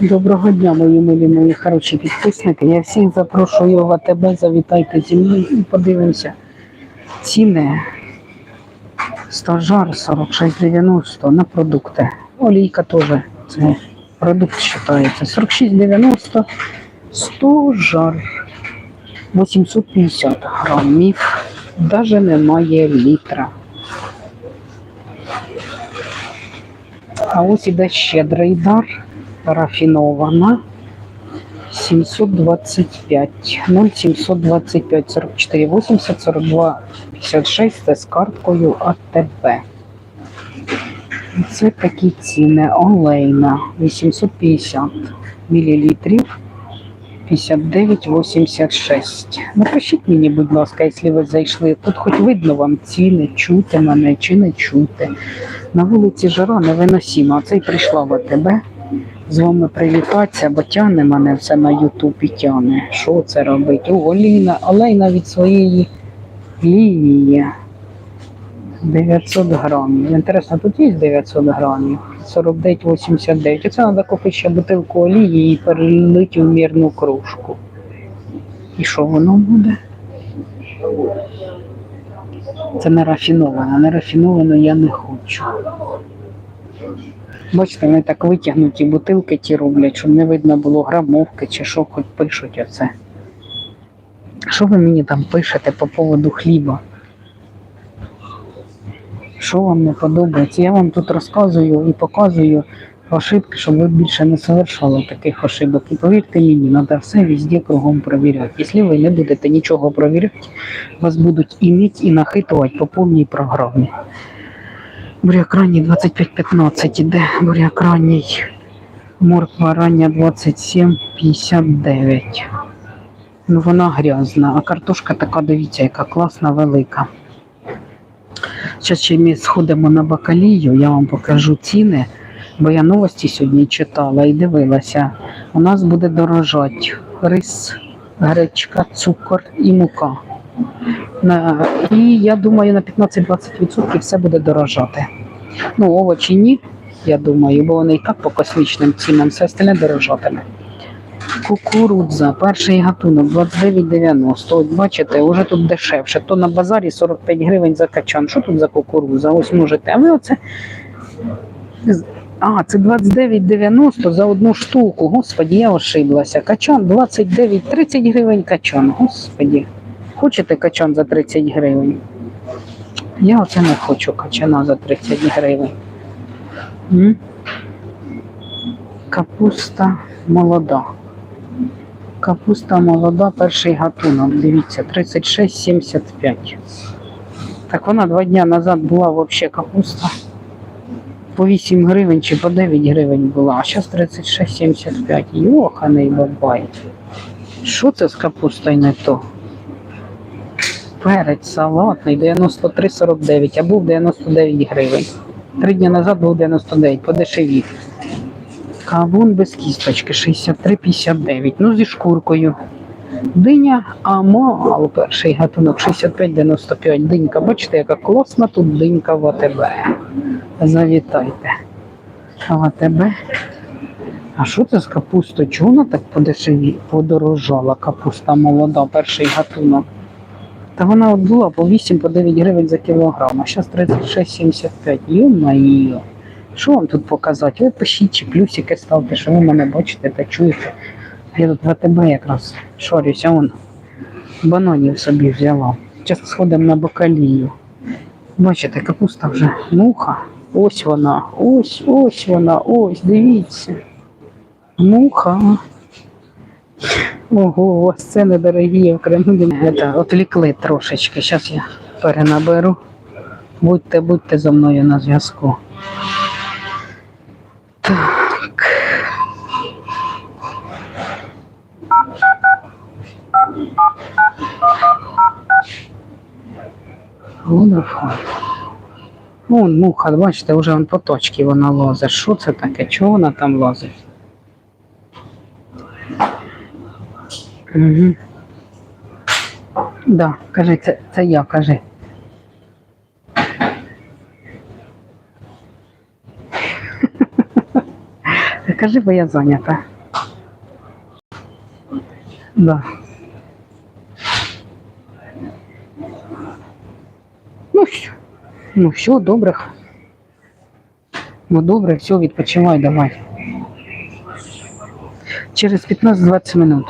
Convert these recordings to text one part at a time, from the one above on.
Доброго дня, мої милі, мої хороші підписники. Я всіх запрошую в АТБ, завітайте зі мною і подивимося. Ціни стажар 46,90 на продукти. Олійка теж це продукт вважається. 46,90 стожар 850 грамів. Навіть немає літра. А ось іде щедрий дар, рафінована. 725, 0,725, 44, 80, 42, 56, це з карткою АТБ. Це такі ціни. Олейна 850 мл 59,86. Напишіть мені, будь ласка, якщо ви зайшли. Тут хоч видно вам ціни, чути мене чи не чути. На вулиці жара невиносима. А це й прийшла в АТБ з вами привітатися, бо тягне мене все на Ютубі тягне. Що це робить? О, Олійна, Олейна від своєї лінії. 900 грамів. Інтересно, тут є 900 грамів? 49,89. Оце треба купити ще бутилку олії і перелити в мірну кружку. І що воно буде? Це не рафіновано. Не рафіновано я не хочу. Бачите, вони так витягнуті бутилки ті роблять, щоб не видно було грамовки чи що хоч пишуть оце. Що ви мені там пишете по поводу хліба? Що вам не подобається? Я вам тут розказую і показую ошибки, щоб ви більше не совершали таких ошибок. І повірте мені, треба все везде кругом перевіряти. Якщо ви не будете нічого перевіряти, вас будуть іміть і нахитувати по повній програмі. Буряк ранній 25-15 іде, буряк ранній, морква рання 27-59. Ну вона грязна, а картошка така, дивіться, яка класна, велика. Зараз ще ми сходимо на бакалію, я вам покажу ціни, бо я новості сьогодні читала і дивилася. У нас буде дорожати рис, гречка, цукор і мука. На, і я думаю, на 15-20% все буде дорожати. Ну, овочі ні, я думаю, бо вони і так по космічним цінам все остальне дорожатиме. Кукурудза, перший гатунок 29,90. От бачите, вже тут дешевше. То на базарі 45 гривень за качан. Що тут за кукурудза? Ось можете. А ви оце. А, це 29,90 за одну штуку. Господі, я ошиблася. Качан 29, 30 гривень качан. Господі. Хочете качан за 30 гривень? Я оце не хочу качана за 30 гривень. М? Капуста молода. Капуста молода, перший гатунок. Дивіться, 36,75. Так вона два дні назад була взагалі капуста. По 8 гривень чи по 9 гривень була, а зараз 36,75. Йоханий бабай. Що це з капустою не то? Перець салатний 93,49, а був 99 гривень. Три дні назад був 99, подешевів. Кавун без кісточки 63,59. Ну, зі шкуркою. Диня Амал, перший гатунок 65,95. Динька. Бачите, яка класна тут динька в АТБ. Завітайте. В АТБ. А що це з капустою? Чого вона так подешеві подорожала? Капуста молода, перший гатунок. Та вона от була по 8 по 9 гривень за кілограм, а зараз 36,75. Йо-майо. Що вам тут показати? Ви пишіть чи плюсики ставте, що ви мене бачите та чуєте. Я тут в АТБ якраз шорюся, он бананів собі взяла. Зараз сходимо на бакалію. Бачите, капуста вже муха. Ось вона, ось, ось вона, ось, дивіться. Муха. Ого, у вас це недорогі окремо. Это, отвлекли трошечки. Зараз я перенаберу. Будьте, будьте зі мною на зв'язку. Так. Vodafone. О, муха, бачите, вже вон по точці вона лозить. Що це таке? Чого вона там лозить? Угу. Да, кажи, це, це я, кажи. кажи, бо я зайнята. Да. Ну все, добре. Ну добре, все, відпочивай, давай. Через 15-20 минут.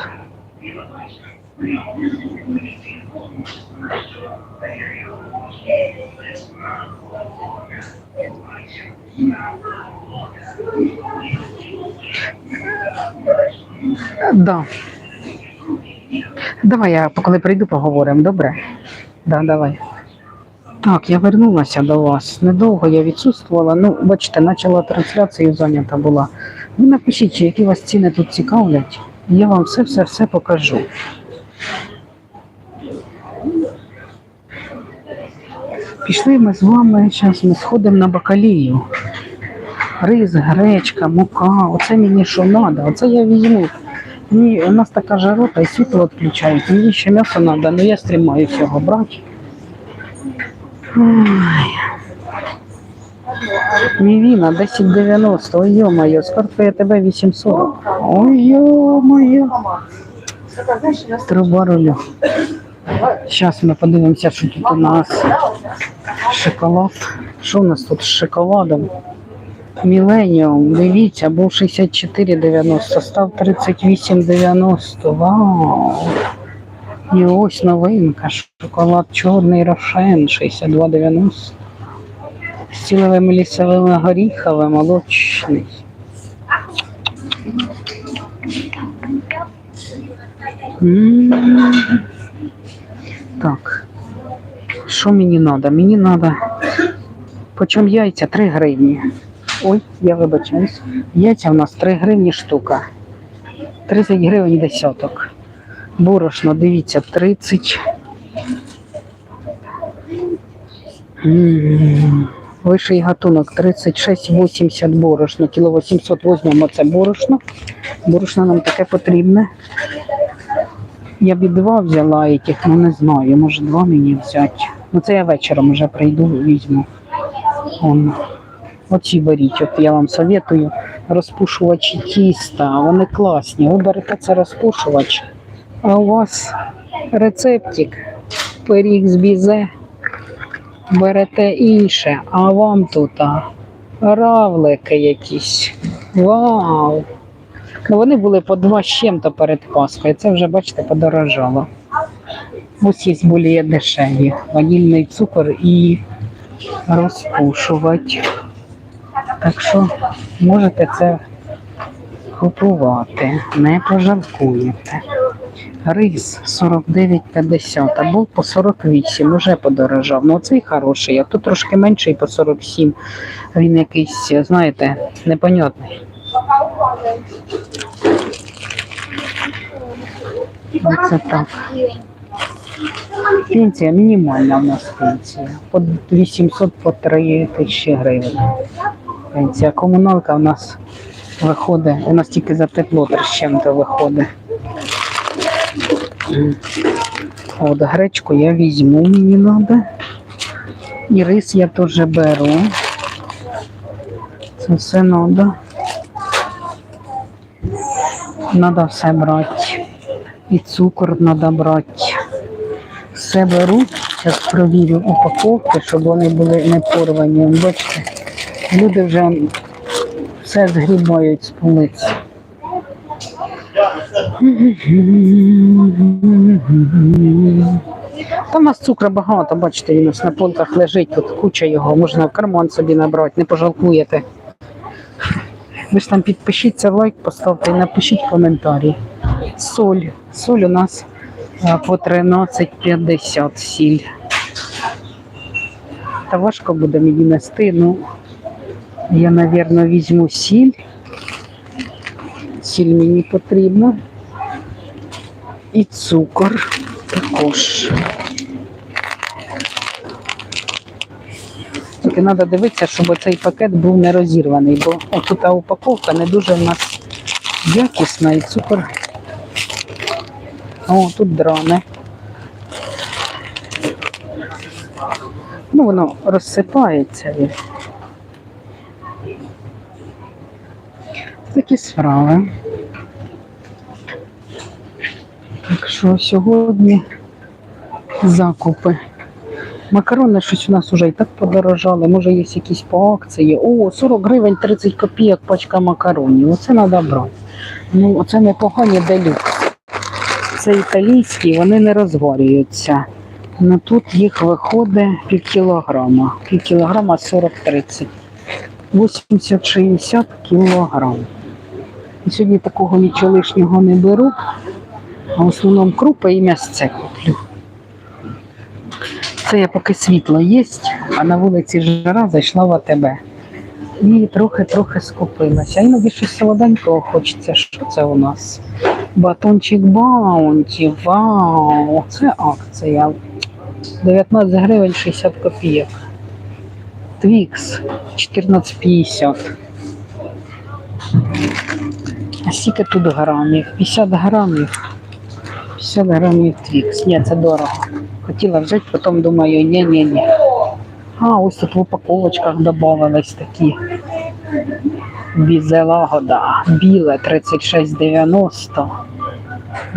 Да. Давай я коли прийду, поговоримо, добре? Да, давай. Так, я вернулася до вас. Недовго я відсутствувала. Ну, бачите, почала трансляцію зайнята була. Ви напишіть, чи які вас ціни тут цікавлять. Я вам все-все-все покажу. Пішли ми з вами, зараз ми сходимо на бакалію. Рис, гречка, мука. Оце мені що треба, оце я візьму. Мені, у нас така жарота і світло відключають. Мені ще м'ясо треба, але я стримаюся його брати. Ой. Мівіна 1090, ой йо-моє, скорпує тебе 840. Ой йо-моє. Труба рулю. Зараз ми подивимося, що тут у нас. Шоколад. Що у нас тут з шоколадом? Міленіум, дивіться, був 64,90, став 38,90. Вау! І ось новинка. Шоколад чорний рошен 62,90. З цілими лісовими горіхами молочний. Так. Що мені треба? Мені треба. Почем яйця 3 гривні. Ой, я вибачаюсь. Яйця у нас 3 гривні штука. 30 гривень десяток. Борошно, дивіться, 30. М, Вищий гатунок 36,80 борошно. Кіло 800 візьмемо це борошно. Борошно нам таке потрібне. Я б і два взяла яких, ну не знаю, може два мені взяти. Ну це я вечором вже прийду, візьму. Он. Оці беріть, от я вам советую. Розпушувачі тіста, вони класні. Ви берете це розпушувач, а у вас рецептик, пиріг з бізе, берете інше, а вам тут а, равлики якісь. Вау! Ну, вони були по два з чим-то перед Пасхою. Це вже, бачите, подорожало. Ось є більш дешеві. Ванільний цукор і розпушувач. Так що можете це купувати, не пожалкуєте. Рис 49,50 або по 48, вже подорожав. Ну цей хороший, а тут трошки менший по 47. Він якийсь, знаєте, непонятний. Оце так. Пенсія мінімальна у нас пенсія. По 800 по 3 тисячі гривень. Пенсія. Комуналка у нас виходить, у нас тільки за тепло чим-то виходить. От гречку я візьму, мені треба. І рис я теж беру. Це все треба. Надо все брати. І цукор треба брати. Все беру. Зараз провірю упаковки, щоб вони були не порвані. Бачите, люди вже все згрібають з полиць. Там у нас цукру багато, бачите, він у нас на полках лежить, тут куча його, можна в карман собі набрати, не пожалкуєте. Ви ж там підпишіться, лайк поставте і напишіть коментарі. Соль. Соль у нас по 13,50 сіль. Та важко буде мені нести, ну я, мабуть, візьму сіль. Сіль мені потрібна. І цукор також. Тільки треба дивитися, щоб цей пакет був не розірваний, бо отут упаковка не дуже в нас якісна і цукор. О, тут дране. Ну, воно розсипається. Такі справи. Так що сьогодні закупи. Макарони щось у нас вже і так подорожали. Може є якісь по акції. О, 40 гривень 30 копійок пачка макаронів. Оце треба брати. Ну, оце непогані делюкс. Це італійські, вони не розварюються. Ну тут їх виходить пів кілограма. Пів кілограма 40-30. 80-60 кілограм. І сьогодні такого нічого лишнього не беру, а в основному крупи і м'ясце куплю. Це я поки світло є, а на вулиці жара зайшла в АТБ. І трохи-трохи скупилася. Іноді щось солоденького хочеться. Що це у нас? Батончик Баунті. Вау! Це акція. 19 гривень 60 копійок. Твікс 14,50. А скільки тут грамів? 50 грамів. 50 грамів твікс. Ні, це дорого. Хотіла взяти, потім думаю, ні-ні-ні. А, ось тут в упаковочках додавались такі. Бізелагода. Біле 36,90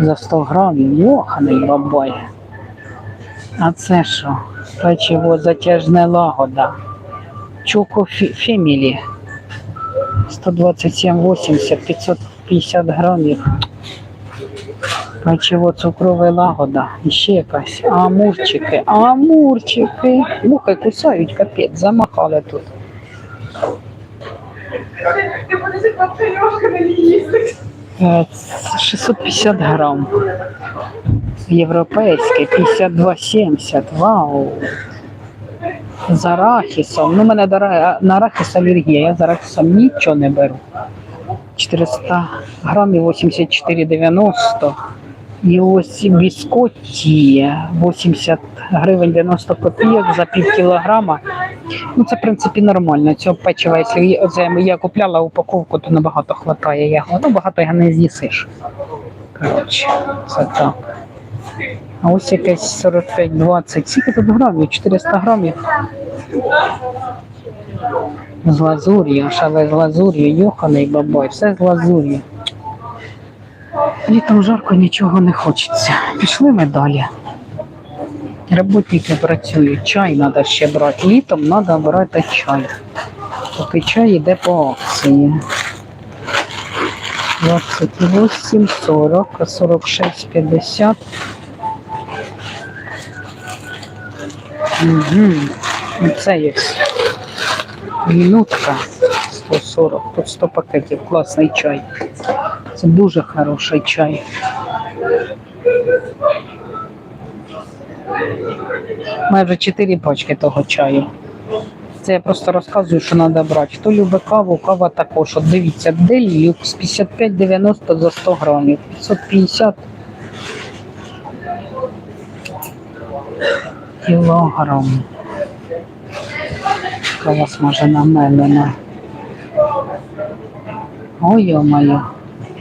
за 100 грамів. Йоханий бабай. А це що? Печиво затяжне лагода. Чоко Фемілі. 127,80, 550 грамів. Печиво цукрове лагода. І ще якась. Амурчики. Амурчики. Мухи кусають, капець, замахали тут. Ти. Е, це 650 грам. Європейське 52,70. Вау. З арахісом. Ну, у мене на арахіс алергія. Я з арахісом нічого не беру. 400 грамів 84,90. І ось біскотті 80 гривень 90 копійок за пів кілограма. Ну, це, в принципі, нормально. Цього печива, якщо я- купляла упаковку, то набагато хватає його. Ну, багато його не з'їсиш. Коротше, це так. А ось якесь 45-20. Скільки тут грамів? 400 грамів. З лазур'ю, аж з лазур'ю, йоханий бабай, все з лазур'ю. Літом жарко нічого не хочеться. Пішли ми далі. Роботники працюють, чай треба ще брати. Літом треба брати чай. Поки чай йде по акції. 28, 40, 46, 50. Угу. Це є. Минутка 140. Тут 100 пакетів. Класний чай. Це дуже хороший чай. Майже 4 пачки того чаю. Це я просто розказую, що треба брати. Хто любить каву, кава також. От дивіться, делюкс 55,90 за 100 грамів. 550 кілограм. Кава смажена мелена. Ой, йо-моє,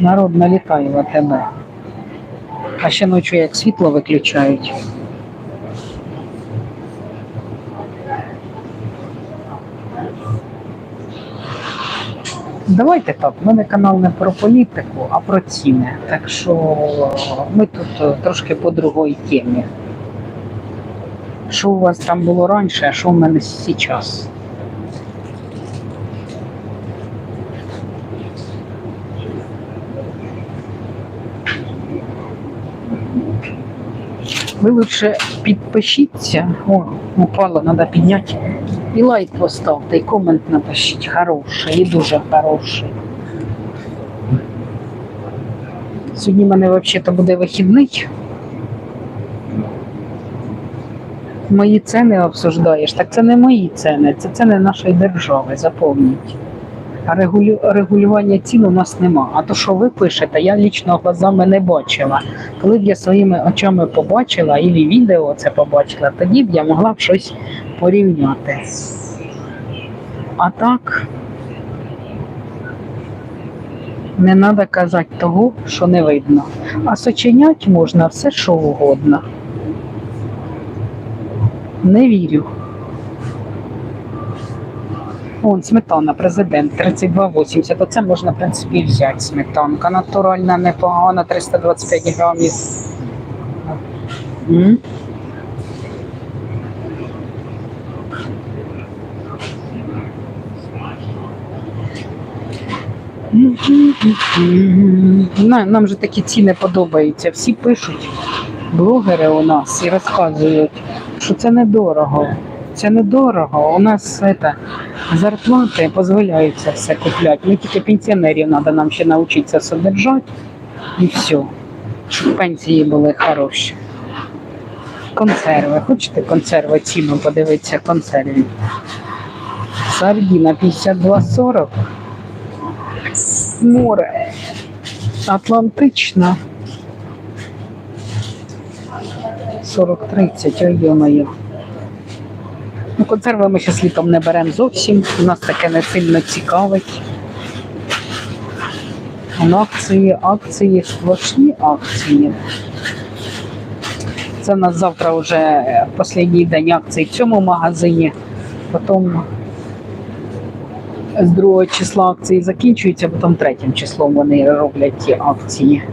народ налітає в АТБ. А ще ночі як світло виключають. Давайте так, в мене канал не про політику, а про ціни. Так що ми тут е, трошки по другій темі. Що у вас там було раніше, а що в мене зараз? Ви лучше підпишіться. О, упало, треба підняти. І лайк поставте, і комент напишіть. Хороший, і дуже хороший. Сьогодні в мене взагалі буде вихідний. Мої ціни обсуждаєш. Так це не мої ціни, це ціни нашої держави, запомніть. Регулювання цін у нас нема. А то, що ви пишете, я лічно глазами не бачила. Коли б я своїми очами побачила, і відео це побачила, тоді б я могла б щось порівняти. А так не треба казати того, що не видно. А сочинять можна все, що угодно. Не вірю. Вон, сметана, президент, 32,80. Оце можна, в принципі, взяти. Сметанка натуральна, непогана, 325 грамів. М? На- Нам же такі ціни подобаються. Всі пишуть, блогери у нас і розказують, що це недорого. Це недорого. У нас это, зарплати дозволяють це все купляти. Ми тільки пенсіонерів треба нам ще навчитися содержати і все. Щоб пенсії були хороші. Консерви. Хочете консерви ціну подивитися консерві? Сардіна 52,40. Море. Атлантична. 40-30, ой йо-моє. Ну, консерви ми зараз літом не беремо зовсім. У нас таке не сильно цікавить. Акції, акції, сплошні акції. Це у нас завтра вже останній день акцій в цьому магазині. Потім з 2 числа акції закінчуються, потім третім числом вони роблять ті акції.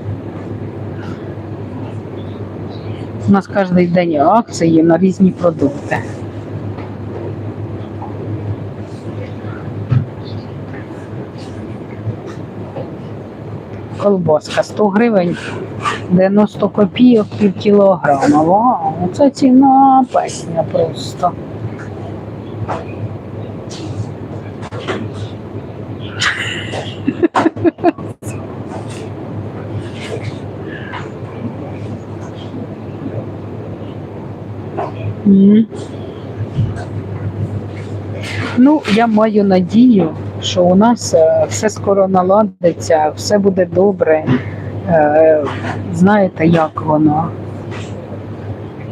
У нас кожен день акції на різні продукти. Колбаска 100 гривень, 90 копійок пів кілограма. Вау, це ціна песня просто. Ну, я маю надію, що у нас е, все скоро наладиться, все буде добре. Е, Знаєте, як воно?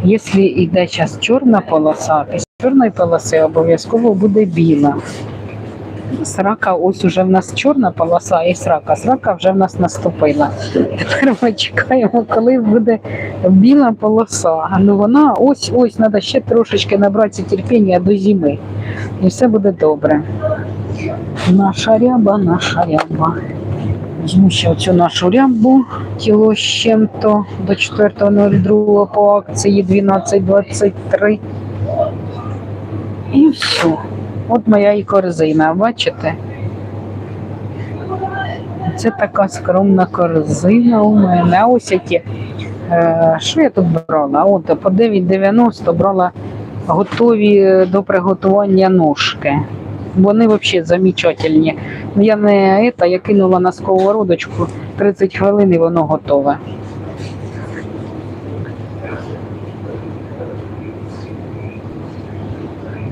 Якщо йде зараз чорна полоса, то з чорної полоси обов'язково буде біла. Срака, ось уже в нас чорна полоса і срака. Срака вже в нас наступила. Тепер ми чекаємо, коли буде біла полоса. Ну вона ось ось треба ще трошечки набратися терпіння до зими. І все буде добре. Наша ряба, наша ряба. Візьму оцю нашу рябу, кіло з чим-то до 4.02 по акції 12.23. І все. От моя і корзина, бачите? Це така скромна корзина у мене. Ось які. Е, що я тут брала? От по 9,90 брала готові до приготування ножки. Вони взагалі замечательні. Я не это, я кинула на сковородочку 30 хвилин і воно готове.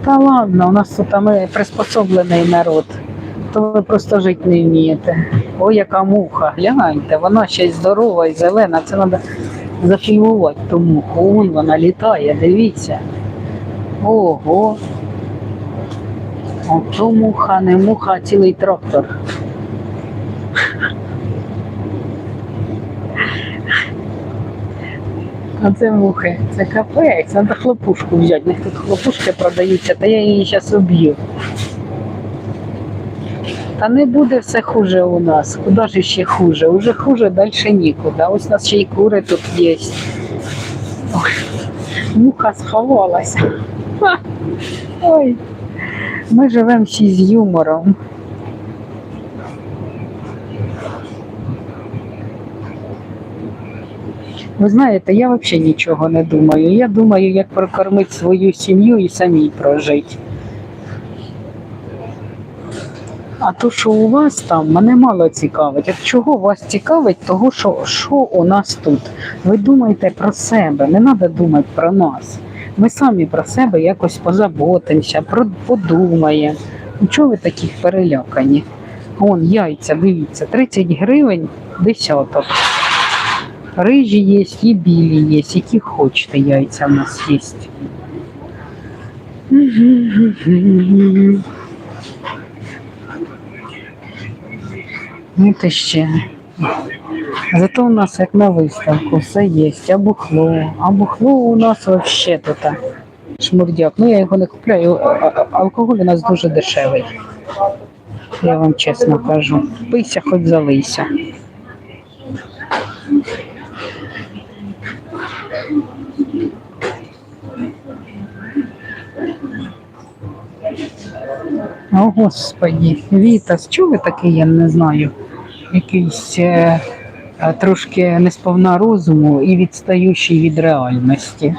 Та ладно, у нас тут ми приспособлений народ. То ви просто жити не вмієте. Ой, яка муха, гляньте, вона ще здорова і зелена. Це треба зафільмувати ту муху. Вон вона літає, дивіться. Ого. Ото муха, не муха, а цілий трактор. А це мухи, це капець, треба хлопушку взяти. У них тут хлопушки продаються, та я її зараз уб'ю. Та не буде все хуже у нас. Куди ж ще хуже? Уже хуже далі нікуди. Ось у нас ще й кури тут є. Ой, муха сховалася. Ой. Ми живемо всі з юмором. Ви знаєте, я взагалі нічого не думаю. Я думаю, як прокормити свою сім'ю і самій прожити. А то, що у вас там, мене мало цікавить. От чого вас цікавить, того, що, що у нас тут. Ви думайте про себе, не треба думати про нас. Ми самі про себе якось позаботимося, подумаємо. Ну, чого ви такі перелякані? Вон яйця, дивіться, 30 гривень десяток. Рижі є, і білі є, які хочете яйця в нас є. Ну, ти ще. Зато у нас як на виставку все є. А бухло. А бухло у нас взагалі тут. Шмурдяк. Ну я його не купляю. Алкоголь у нас дуже дешевий. Я вам чесно кажу. Пийся, хоч залийся. О, Господі, Вітас, чого ви такий, я не знаю. Якийсь е, трошки несповна розуму і відстаючий від реальності.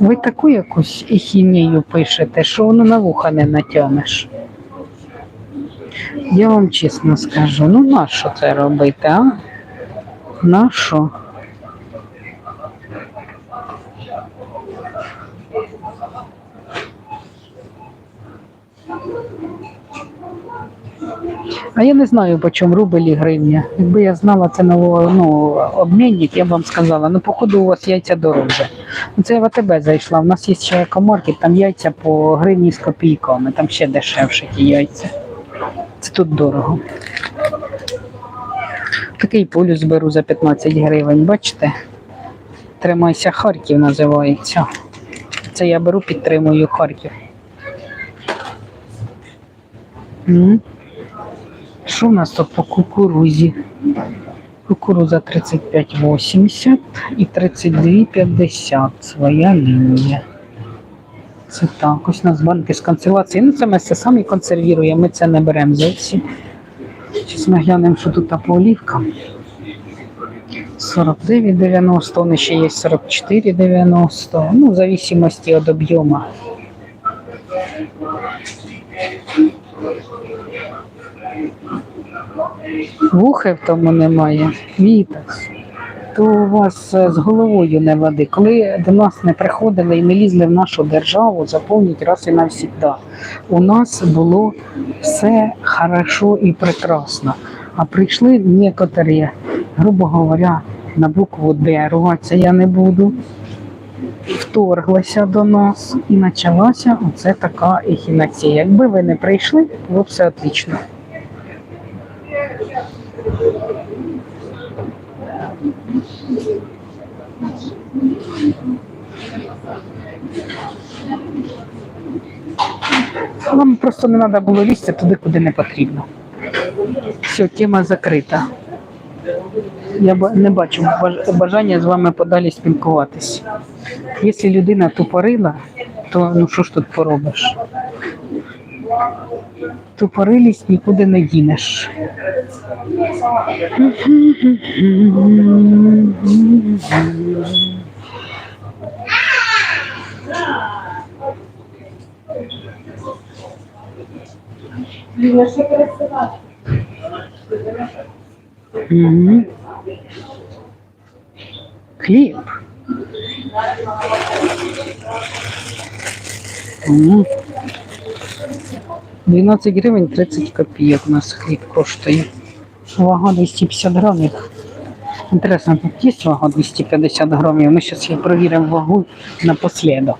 Ви таку якусь хімію пишете, що воно на вуха не натягнеш. Я вам чесно скажу, ну нащо це робити, а? Нащо? А я не знаю, по чому рубль і гривня. Якби я знала це нового ну, обмінник, я б вам сказала, ну походу у вас яйця дороже. Ну, Це я в АТБ зайшла. У нас є ще екомаркет, там яйця по гривні з копійками, там ще дешевше ті яйця. Це тут дорого. Такий полюс беру за 15 гривень, бачите? Тримайся Харків називається. Це я беру, підтримую Харків. М. Що в нас тут по кукурузі? Кукуруза 35,80 і 32,50. Своя лінія. Це так, ось у нас банки з консервації. Ну, це ми все самі консервуємо, ми це не беремо зовсім. Зараз ми глянемо, що тут по олівкам. 49,90, вони ще є 44,90. Ну, в зависимості від об'єму. Вухи в тому немає. Вітас. То у вас е, з головою не води. Коли до нас не приходили і не лізли в нашу державу, заповніть раз і навсігда. У нас було все хорошо і прекрасно. А прийшли некоторі, грубо говоря, на букву Д, рватися я не буду. Вторглася до нас і почалася оце така ехінація. Якби ви не прийшли, було б все отлично. Нам просто не треба було лізти туди, куди не потрібно. Все, тема закрита. Я не бачу бажання з вами подалі спілкуватись. Якщо людина тупорила, то ну що ж тут поробиш? Тупорилість нікуди не дінеш. Мгм. Хліб. Мгм. 12 гривень 30 копійок у нас хліб коштує. Вага 250 грамів. Інтересно, тут є вага 250 грамів. Ми зараз її провіримо вагу напослідок.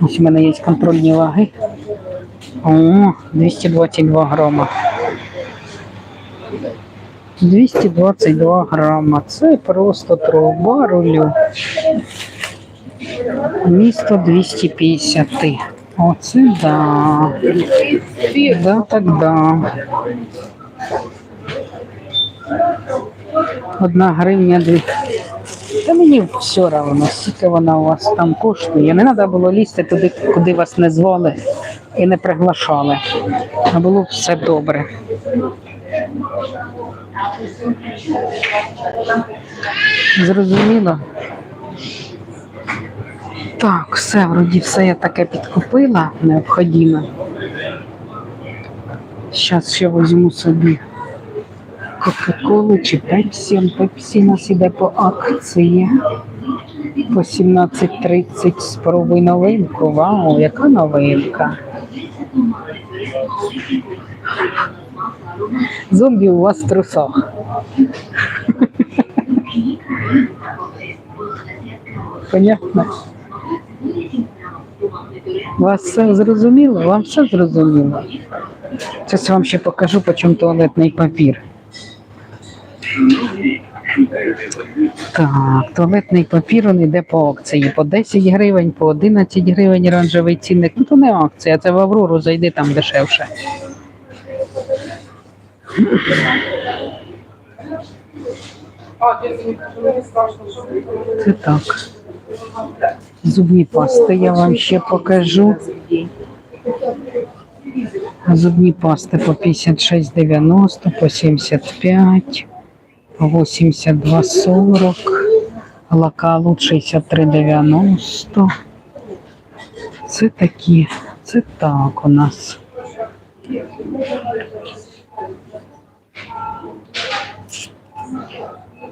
Ось у мене є контрольні ваги. О, 222 грама. 222 грама. Це просто труба рулю. Місто 250. Оце да. Да, так да. Одна гривня дві. Та мені все одно, скільки вона у вас там коштує. Не треба було лізти туди, куди вас не звали і не приглашали. А було все добре. Зрозуміло. Так, все, вроді все я таке підкупила необхідне. Зараз ще візьму собі Кока-Колу чи Пепсі. Пепсі нас іде по акції. По 17.30 спробуй новинку. Вау, яка новинка. Зомбі у вас в трусах. Понятно? Вас все зрозуміло? Вам все зрозуміло? Зараз я вам ще покажу, по чому туалетний папір. Так, туалетний папір він йде по акції. По 10 гривень, по 11 гривень оранжевий цінник. Ну то не акція, це в Аврору зайди там дешевше. Це так. Зубні пасти я вам ще покажу. Зубні пасти по 56,90, по 75, по 82,40, лакалут 63,90. Це такі, це так у нас.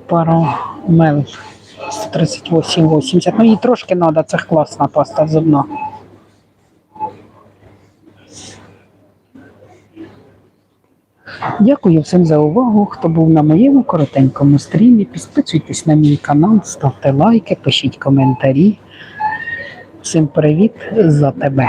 Паромел 138,80. Ну їй трошки треба, це класна паста зубна. Дякую всім за увагу. Хто був на моєму коротенькому стрімі. Підписуйтесь на мій канал, ставте лайки, пишіть коментарі. Всім привіт за тебе.